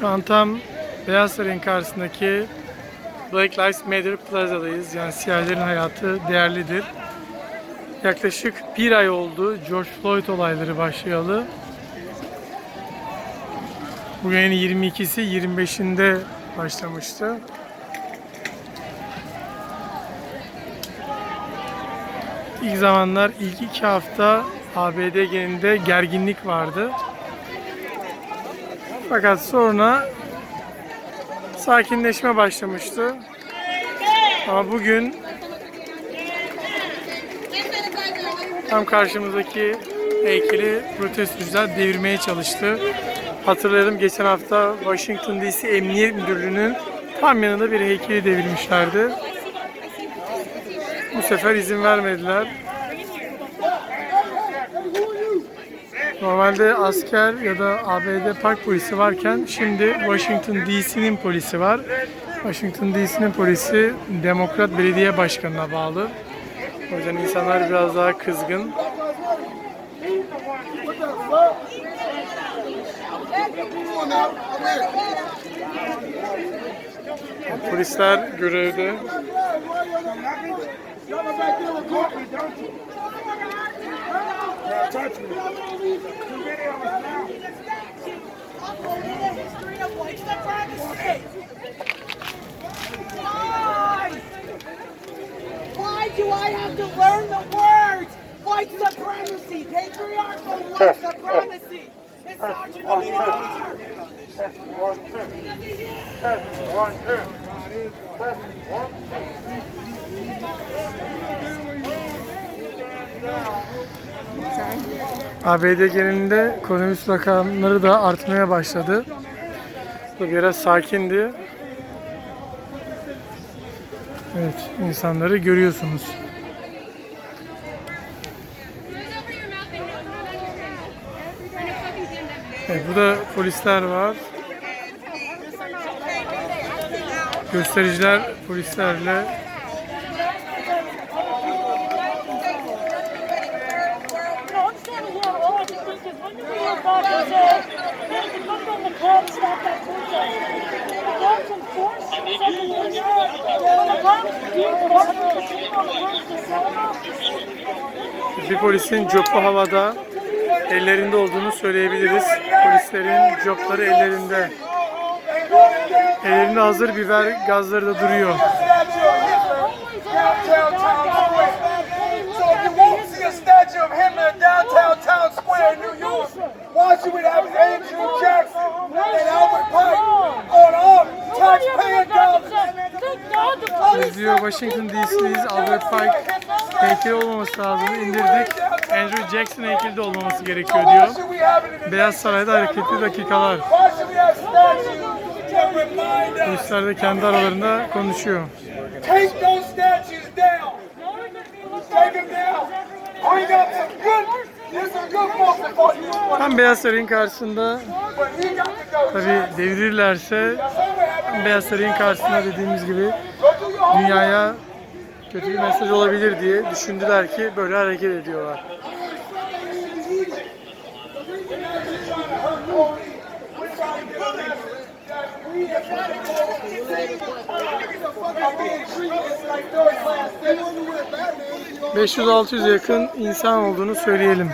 Şu an tam Beyaz Saray'ın karşısındaki Black Lives Matter Plaza'dayız. Yani siyahların hayatı değerlidir. Yaklaşık bir ay oldu George Floyd olayları başlayalı. Bu yayın 22'si 25'inde başlamıştı. İlk zamanlar ilk iki hafta ABD genelinde gerginlik vardı. Fakat sonra sakinleşme başlamıştı. Ama bugün tam karşımızdaki heykeli protestocular devirmeye çalıştı. Hatırlayalım geçen hafta Washington DC Emniyet Müdürlüğü'nün tam yanında bir heykeli devirmişlerdi. Bu sefer izin vermediler. Normalde asker ya da ABD park polisi varken şimdi Washington DC'nin polisi var. Washington DC'nin polisi Demokrat Belediye Başkanı'na bağlı. O yüzden insanlar biraz daha kızgın. Polisler görevde. Now touch me. Of. Why? Why do I have to learn the words? White supremacy, patriarchal white supremacy. Misogyny Test one, two. Test one, two. Test one, two. ABD genelinde koronavirüs rakamları da artmaya başladı. Bu biraz sakindi. Evet, insanları görüyorsunuz. Evet, burada polisler var. Göstericiler polislerle Bir polisin copu havada ellerinde olduğunu söyleyebiliriz. Polislerin copları ellerinde. Ellerinde hazır biber gazları da duruyor. Biz diyor Washington DC'deyiz. Albert Pike heykeli olmaması lazım. İndirdik. Andrew Jackson heykeli de olmaması gerekiyor diyor. Beyaz Saray'da hareketli dakikalar. Polisler de kendi aralarında konuşuyor. Take those statues down. Take them down. Bring up some good. Tam Beyaz Saray'ın karşısında tabi devirirlerse Beyaz Saray'ın karşısında dediğimiz gibi dünyaya kötü bir mesaj olabilir diye düşündüler ki böyle hareket ediyorlar. ...500-600'e yakın insan olduğunu söyleyelim.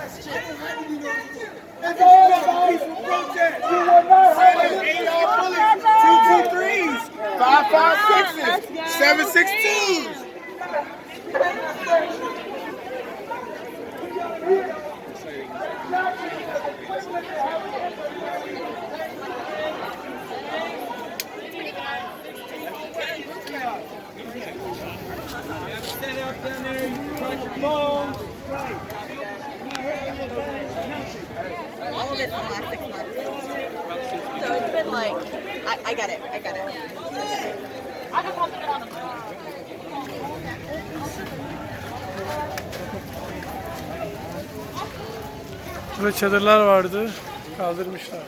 Five. 716. So it's been like, I, I got it, I got it. I got it. Burada çadırlar vardı. Kaldırmışlar.